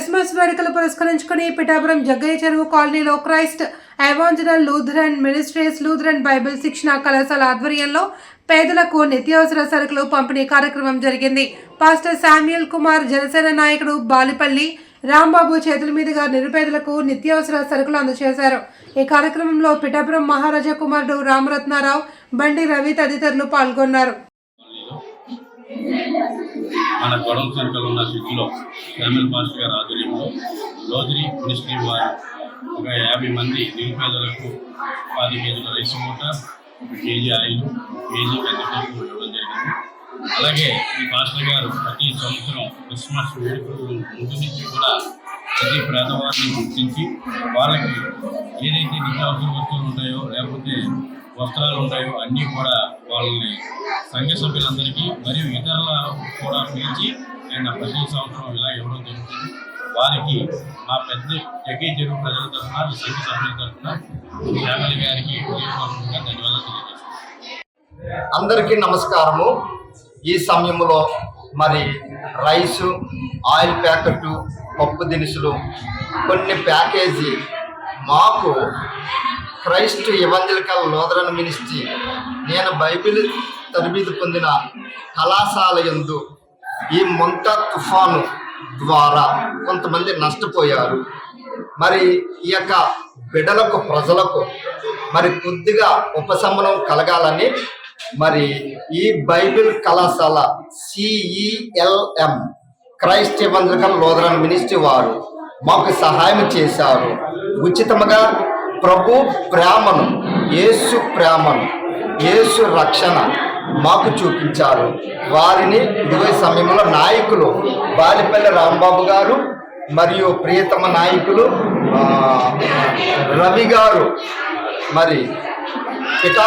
Christmas వేడుకలు పురస్కరించుకుని పిఠాపురం జగ్గయ్య చెరువు కాలనీలో Christ evangelical Lutheran ministries Lutheran Bible శిక్షణ కళాశాల ఆధ్వర్యంలో పేదలకు నిత్యావసర సరుకులు పంపిణీ కార్యక్రమం జరిగింది. పాస్టర్ శామ్యుల్ కుమార్ జనసేన నాయకుడు బాలిపల్లి రాంబాబు చేతుల మీదుగా నిరుపేదలకు నిత్యావసర సరుకులు అందజేశారు. ఈ కార్యక్రమంలో పిఠాపురం మహారాజా కుమారుడు రామరత్నారావు బండి రవి తదితరులు పాల్గొన్నారు. మన గొడవ సెంటర్లో ఉన్న స్థితిలో శామ్యుల్ పాస్టర్ గారి ఆధ్వర్యంలో రోజరీ మినిస్ట్రీ వారు ఒక యాభై మంది నిరుపేదలకు పది కేజీల రైస్ మూట ఒక కేజీ ఆయిల్ కేజీ కందిపప్పు ఇవ్వడం జరిగింది. అలాగే ఈ పాస్టర్ గారు ప్రతి సంవత్సరం క్రిస్మస్ వేడుకలు ముందు నుంచి కూడా ప్రతి పేదవారిని గుర్తించి వాళ్ళకి ఏదైతే నిత్యావసర వస్తువులు ఉంటాయో లేకపోతే వస్త్రాలు ఉంటాయో అన్నీ కూడా వాళ్ళని సంఘ సభ్యులందరికీ మరియు ఇతరుల కూడా పిలిచి నేను ప్రతి సంవత్సరం ఇలా ఇవ్వడం జరుగుతుంది. వారికి మా పెద్ద జగ్గీ చెరువు ప్రజల తరఫున సంఘ సభ్యుల తరఫున ఫ్యామిలీ గారికి హృదయపూర్వకంగా ధన్యవాదాలు తెలియజేస్తున్నాను. అందరికీ నమస్కారము. ఈ సమయంలో మరి రైసు ఆయిల్ ప్యాకెట్ పప్పు దినుసులు కొన్ని ప్యాకేజీ మాకు క్రైస్ట్ ఎవెంజలికల్ లోదరన్ మినిస్ట్రీ. నేను బైబిల్ తరబీదు పొందిన కళాశాల యందు ఈ మొంట తుఫాను ద్వారా కొంతమంది నష్టపోయారు. మరి ఈ యొక్క బిడలకు ప్రజలకు మరి కొద్దిగా ఉపశమనం కలగాలని మరి ఈ బైబిల్ కళాశాల CELM Christ Evangelical Lutheran Ministry వారు మాకు సహాయం చేశారు. ఉచితముగా ప్రభు ప్రేమను యేసు ప్రేమను యేసు రక్షణ మాకు చూపించారు. వారిని ఇరవై సమయంలో నాయకులు బాలిపల్లి రాంబాబు గారు మరియు ప్రియతమ నాయకులు రవి గారు మరి పిఠా